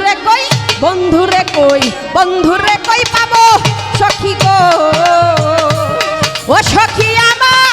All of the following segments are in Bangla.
বন্ধুরে কই বন্ধুরে কই বন্ধুরে কই পাবো সখী গো? ও সখী আমার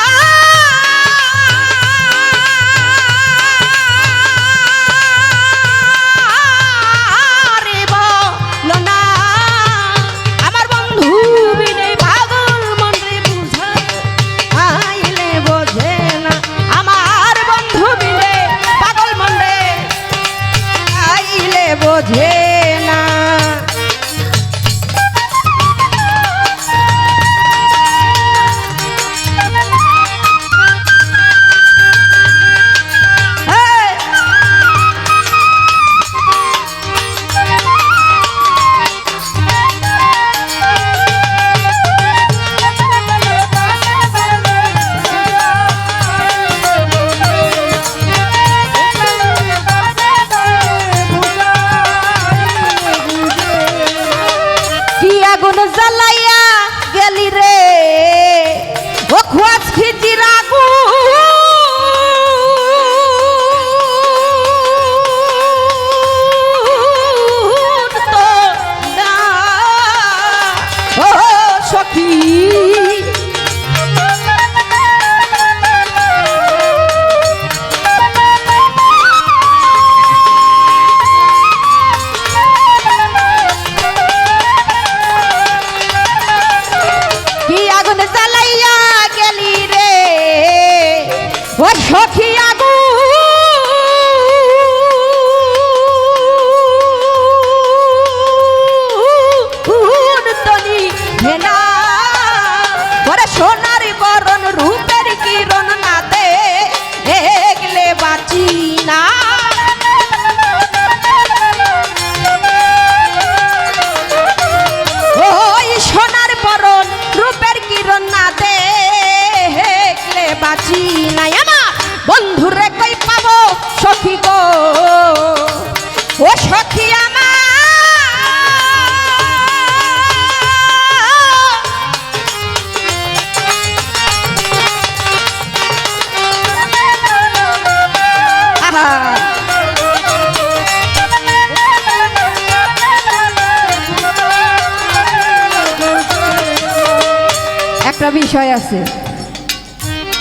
বিষয় আছে।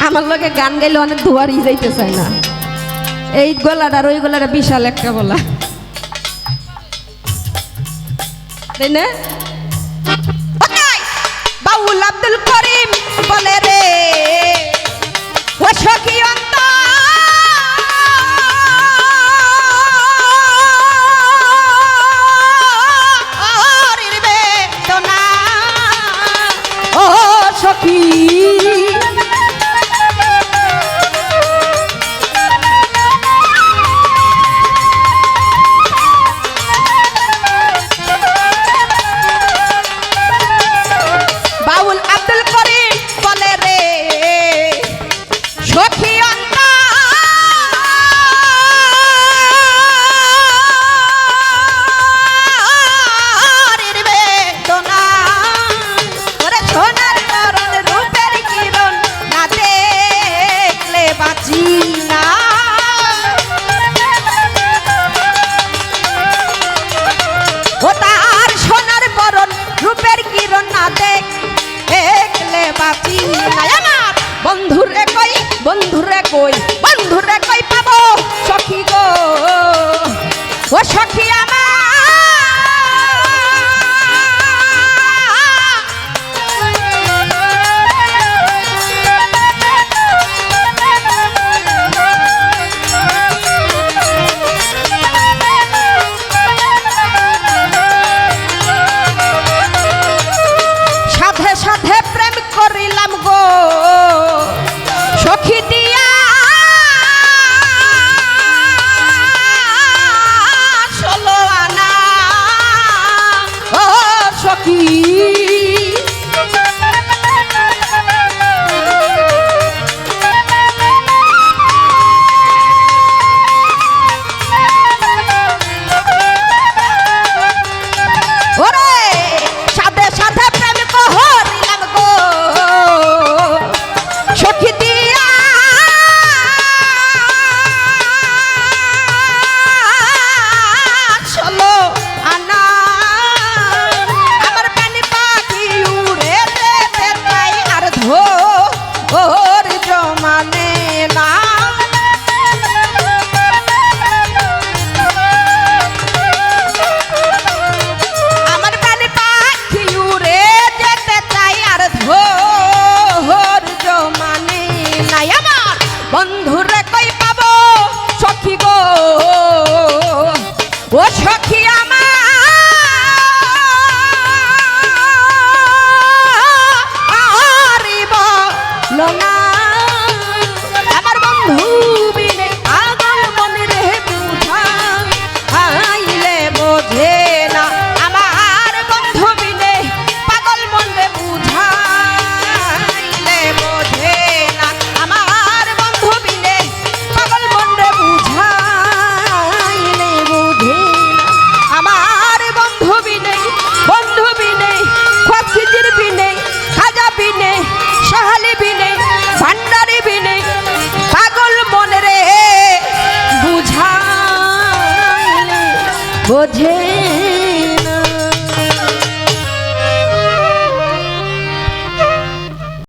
আমার লোকে গান গাইলে অনেক ধোয়ার ই যাইতে চায় না। এই গলাটা ওই গলাটা বিশাল একটা গলা। তাই না? বাউল আব্দুল করিম বলে রে। ও সখী